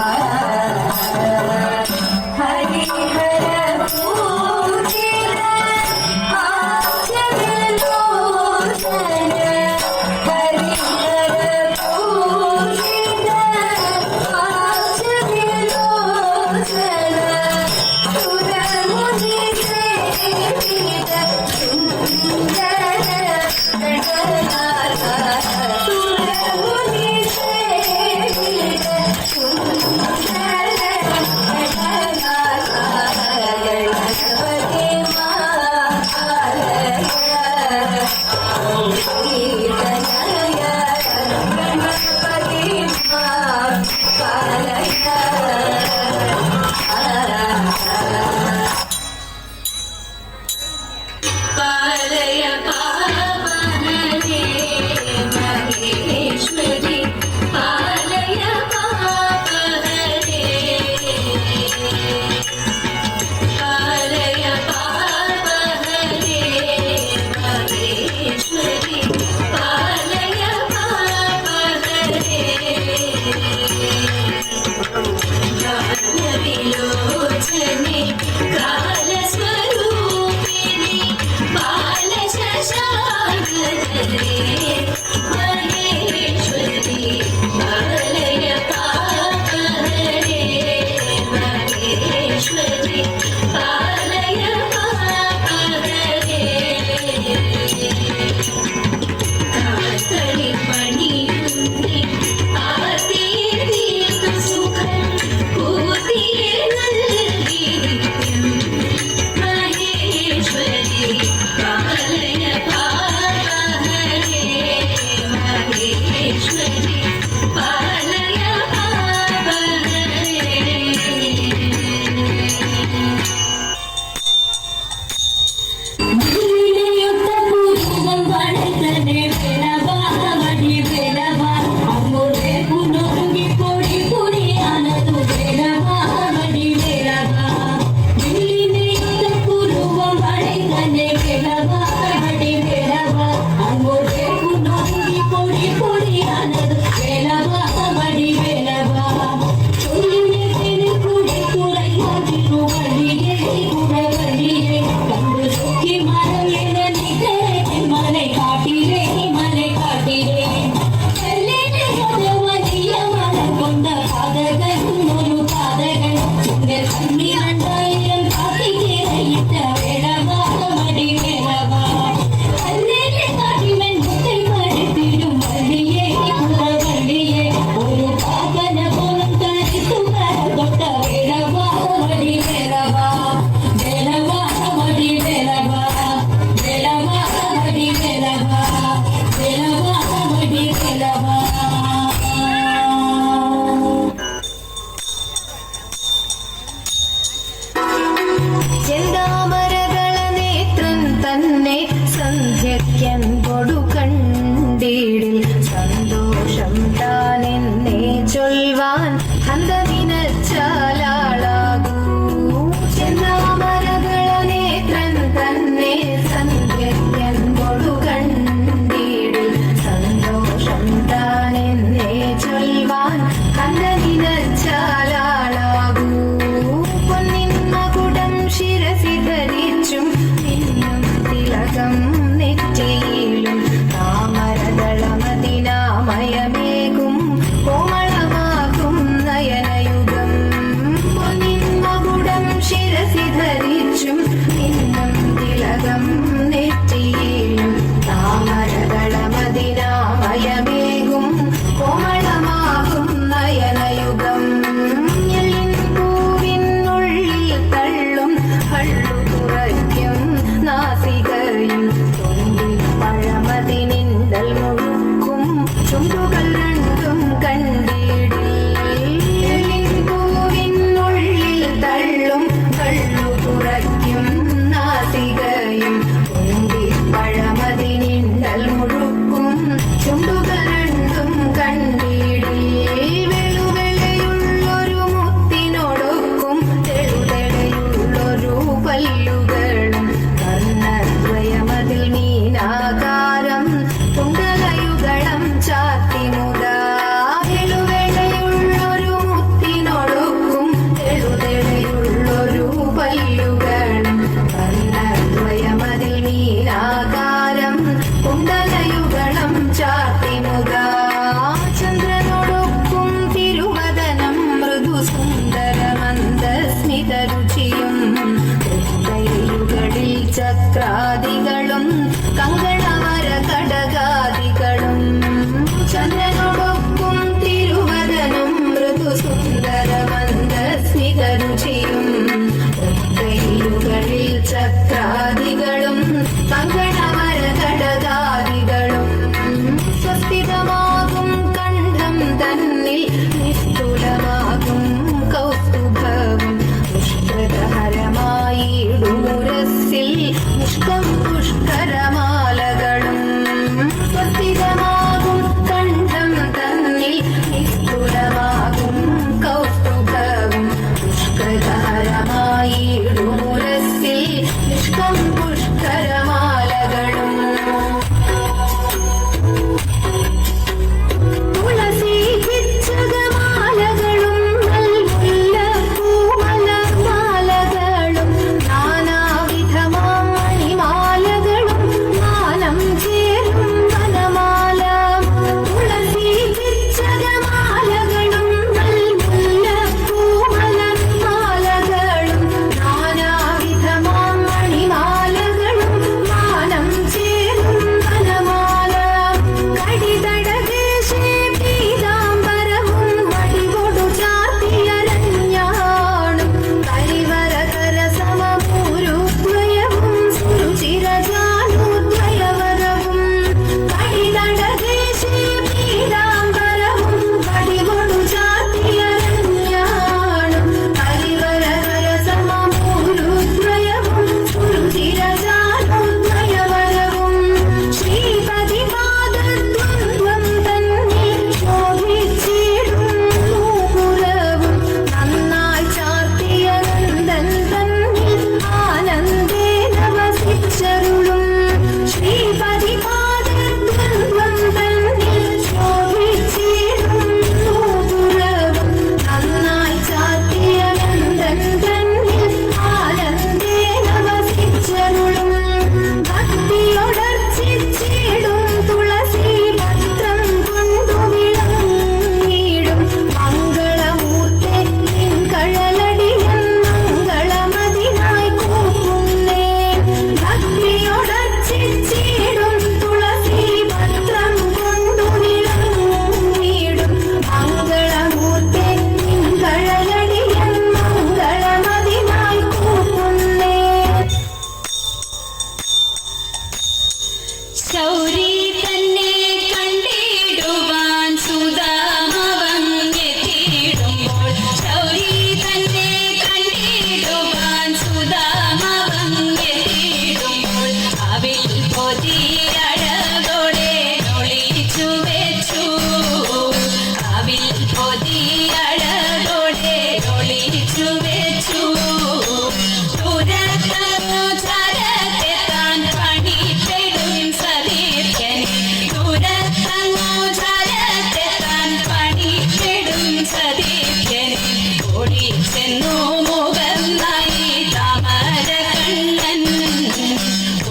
Hare Hare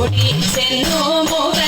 porque se no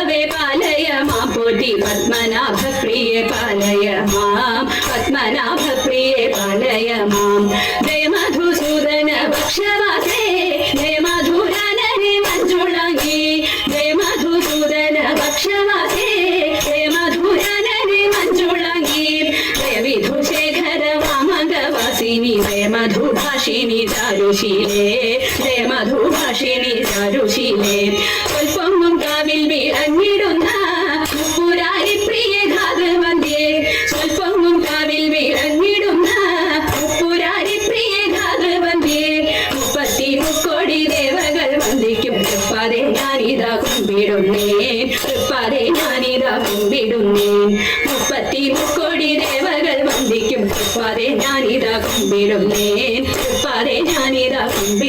പത്മസമുദ്ഭവേ പാലയമാം Potti പത്മനാഭപ്രിയെ പാലയമാം. പത്മനാഭപ്രിയെ പാലയമാം Jaya Madhusudana ഭക്ഷവാസേ Jaya മധുരനരി മഞ്ജുളങ്ങി Jaya Madhusudana ഭക്ഷവാസേ Jaya മധുരനരി മഞ്ജുളങ്ങി Jaya വിധുശേഖര വാമകവാസിനി Jaya മധുഭാഷിണി ചാരുശീലേ Jaya മധുഭാഷിണി ചാരുശീലേ സ്വൽപ്പൊങ്ങും കാവിൽ വിളങ്ങിടുന്ന പുരാരി പ്രിയ ധാതുവന്യേ സ്വൽപ്പൊങ്ങും കാവിൽ വിളങ്ങിടുന്ന പുരാരി പ്രിയ ധാതുവന്യേ മുപ്പത്തി മുക്കോടി ദേവകൾ വന്ദിക്കും തൃപ്പാതെ ഞാനിതാ കുമ്പിടുന്നേ തൃപ്പാതെ ഞാനിതാ കുമ്പിടുന്നേ മുപ്പത്തി മുക്കോടി ദേവകൾ വന്ദിക്കും തൃപ്പാതെ ഞാനിതാ കുമ്പിടുന്നേ തൃപ്പാതെ ഞാനിതാ കുമ്പിടുന്നേ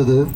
yaptırdı.